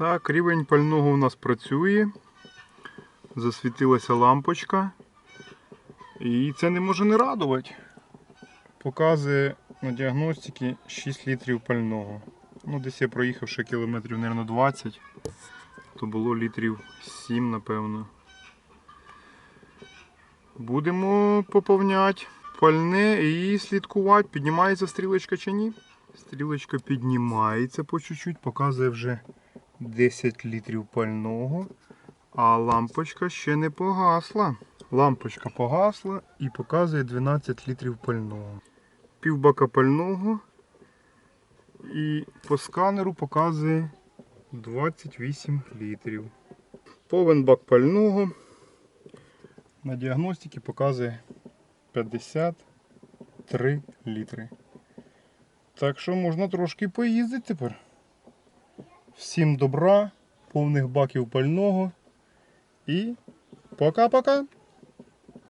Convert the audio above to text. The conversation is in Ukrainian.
Так, рівень пального у нас працює. Засвітилася лампочка. І це не може не радувати. Показує на діагностиці 6 літрів пального. Ну, десь я проїхав ще кілометрів, мабуть, 20, то було літрів 7, напевно. Будемо поповняти пальне і слідкувати, піднімається стрілочка чи ні. Стрілочка піднімається по чуть-чуть, показує вже 10 літрів пального. А лампочка ще не погасла. Лампочка погасла і показує 12 літрів пального. Півбака пального. І по сканеру показує 28 літрів. Повен бак пального. На діагностиці показує 53 літри. Так що можна трошки поїздити тепер. Всім добра, повних баків пального. І пока-пока!